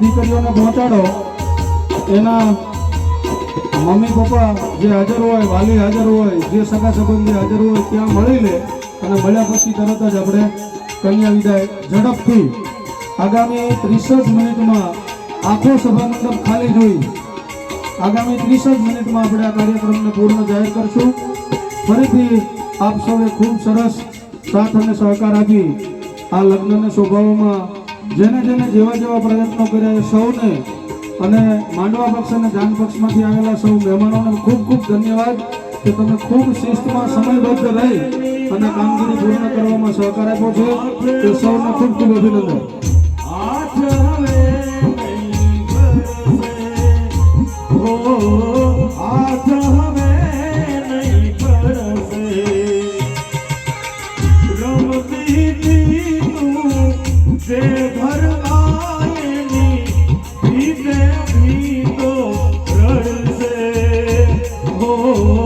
લગ્નમાં પહોંચાડો. એના મમ્મી, પપ્પા જે હાજર હોય, વાલી હાજર હોય, જે સગા સંબંધી હાજર હોય, ત્યાં મળી લે અને મળ્યા પછી તરત જ આપણે કન્યા વિદાય ઝડપથી આગામી ત્રીસ જ મિનિટમાં આખો સભા મંડપ ખાલી જોઈ. આગામી ત્રીસ જ મિનિટમાં આપણે આ કાર્યક્રમને પૂર્ણ જાહેર કરશું. ફરીથી આપ સૌએ ખૂબ સરસ સાથ અને સહકાર આપી આ લગ્નને શોભાવવામાં જેને જેને જેવા જેવા પ્રયત્નો કર્યા સૌને અને માંડવા પક્ષ અને જાન પક્ષમાંથી આવેલા સૌ મહેમાનોને ખૂબ ખૂબ ધન્યવાદ કે તમે ખૂબ શિસ્તમાં સમયબદ્ધ રહી અને કામગીરી પૂર્ણ કરવામાં સહકાર આપ્યો છે. તે સૌને ખૂબ ખૂબ અભિનંદન. આઠ oh.